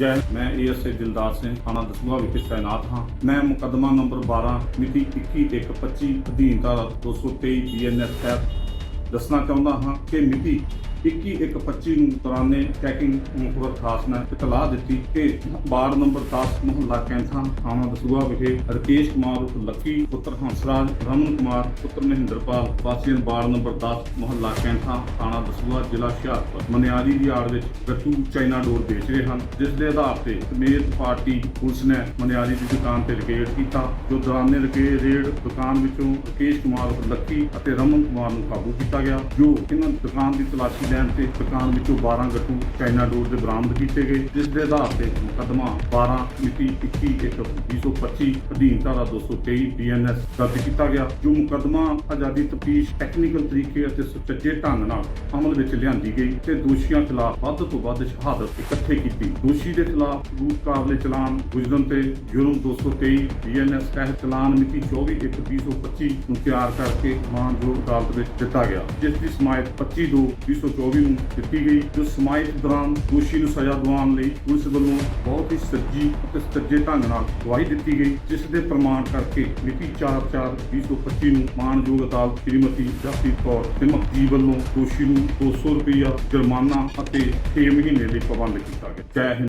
ਜੈ ਮੈਂ ਏਐਸਏ ਦਿਲਦਾਰ ਸਿੰਘ, ਥਾਣਾ ਦਸੂਹਾ ਵਿਖੇ ਤਾਇਨਾਤ ਹਾਂ। ਮੈਂ ਮੁਕੱਦਮਾ ਨੰਬਰ 12 ਮਿਤੀ 21/1/25 ਅਧੀਨ ਧਾਰਾ 223 ਬੀਐਨਐਸ ਤਹਿਤ ਦੱਸਣਾ ਚਾਹੁੰਦਾ ਹਾਂ ਕਿ ਮਿਤੀ 21/1/25 ਨੂੰ ਦੌਰਾਨੇ ਚੈਕਿੰਗ ਮੁਖਬਰ ਖਾਸ ਨੇ ਇਤਲਾਹ ਦਿੱਤੀ ਕਿ ਵਾਰਡ ਨੰਬਰ 10 ਮੁਹੱਲਾ ਕੈਂਥਾ ਥਾਣਾ ਦਸੂਹਾ ਵਿਖੇ ਰਕੇਸ਼ ਕੁਮਾਰ ਉਰਫ ਲੱਕੀ ਪੁੱਤਰ ਹੰਸਰਾਜ, ਰਮਨ ਕੁਮਾਰ, ਪੁੱਤਰ ਮਹਿੰਦਰਪਾਲ ਵਾਸੀਨ ਵਾਰਡ ਨੰਬਰ 10 ਮੁਹੱਲਾ ਕੈਂਥਾ ਥਾਣਾ ਦਸੂਹਾ ਜ਼ਿਲ੍ਹਾ ਹੁਸ਼ਿਆਰਪੁਰ, ਮਨਿਆਰੀ ਦੀ ਆੜ ਵਿੱਚ ਗੱਟੂ ਚਾਈਨਾ ਡੋਰ ਵੇਚ ਰਹੇ ਹਨ। ਜਿਸ ਦੇ ਆਧਾਰ ਤੇ ਸਮੇਤ ਪਾਰਟੀ ਪੁਲਿਸ ਨੇ ਮਨਿਆਰੀ ਦੀ ਦੁਕਾਨ ਤੇ ਰਕੇਡ ਕੀਤਾ, ਜੋ ਦੌਰਾਨੇ ਰਕੇ ਰੇਡ ਦੁਕਾਨ ਵਿੱਚੋਂ ਰਕੇਸ਼ ਕੁਮਾਰ ਉਰਫ ਲੱਕੀ ਅਤੇ ਰਮਨ ਕੁਮਾਰ ਨੂੰ ਕਾਬੂ ਕੀਤਾ ਗਿਆ, ਜੋ ਇਹਨਾਂ ਦੁਕਾਨ ਦੀ ਤਲਾਸ਼ੀ ਲੈਣ ਤੇ ਦੁਕਾਨ ਵਿੱਚੋਂ 12 ਗੱਟੂ ਚਾਈਨਾ ਡੋਰ ਦੇ ਬਰਾਮਦ ਕੀਤੇ ਗਏ, ਜਿਸ ਦੇ ਆਧਾਰ ਤੇ ਮੁਕੱਦਮਾ 12 ਮਿਤੀ 21/1/2025 ਅਧੀਨ ਧਾਰਾ 223 ਬੀਐਨਐਸ ਦਰਜ ਕੀਤਾ ਗਿਆ, ਜੋ ਮੁਕੱਦਮਾ ਆਜ਼ਾਦੀ ਤਫਤੀਸ਼ ਟੈਕਨੀਕਲ ਤਰੀਕੇ ਅਤੇ ਸੁਚੱਜੇ ਢੰਗ ਨਾਲ ਅਮਲ ਵਿੱਚ ਲਿਆਂਦੀ ਗਈ ਤੇ ਦੋਸ਼ੀਆਂ ਖਿਲਾਫ ਵੱਧ ਤੋਂ ਵੱਧ ਸ਼ਹਾਦਤ ਇਕੱਠੇ ਕੀਤੀ। ਦੋਸ਼ੀ ਦੇ ਖਿਲਾਫ ਸਬੂਤ ਕਾਬਲੇ ਚਲਾਨ, ਗੁਜਰਨ ਤੇ ਜੁਰਮ 223 ਬੀਐਨਐਸ ਤਹਿਤ ਚਲਾਨ ਮਿਤੀ 24/1/2025 ਨੂੰ ਤਿਆਰ ਕਰਕੇ ਮਾਨਯੋਗ ਅਦਾਲਤ ਵਿੱਚ ਦਿੱਤਾ ਗਿਆ, ਜਿਸ ਦੀ ਸਮਾਇਤ 25/2/2024 ਨੂੰ ਦਿੱਤੀ ਗਈ, ਜੋ ਸਮਾਇਤ ਦੌਰਾਨ ਦੋਸ਼ੀ ਨੂੰ ਸਜ਼ਾ ਦਿਵਾਉਣ ਲਈ ਪੁਲਿਸ ਵੱਲੋਂ ਬਹੁਤ ਹੀ ਸੱਜੀ ਅਤੇ ਸੱਜੇ ਢੰਗ ਨਾਲ ਗਵਾਹੀ ਦਿੱਤੀ ਗਈ, ਜਿਸ ਦੇ ਪ੍ਰਮਾਣ ਕਰਕੇ ਮਿਤੀ 4/4/2025 ਨੂੰ ਮਾਨਯੋਗ ਅਦਾਲਤ ਸ਼੍ਰੀਮਤੀ ਜਸਪ੍ਰੀਤ ਕੌਰ ਸਿਮਕ ਜੀ ਵੱਲੋਂ ਦੋਸ਼ੀ ਨੂੰ 200 ਰੁਪਇਆ ਜੁਰਮਾਨਾ ਅਤੇ 6 ਮਹੀਨੇ ਲਈ ਪਾਬੰਦ ਕੀਤਾ ਗਿਆ। ਜੈ ਹਿੰਦ।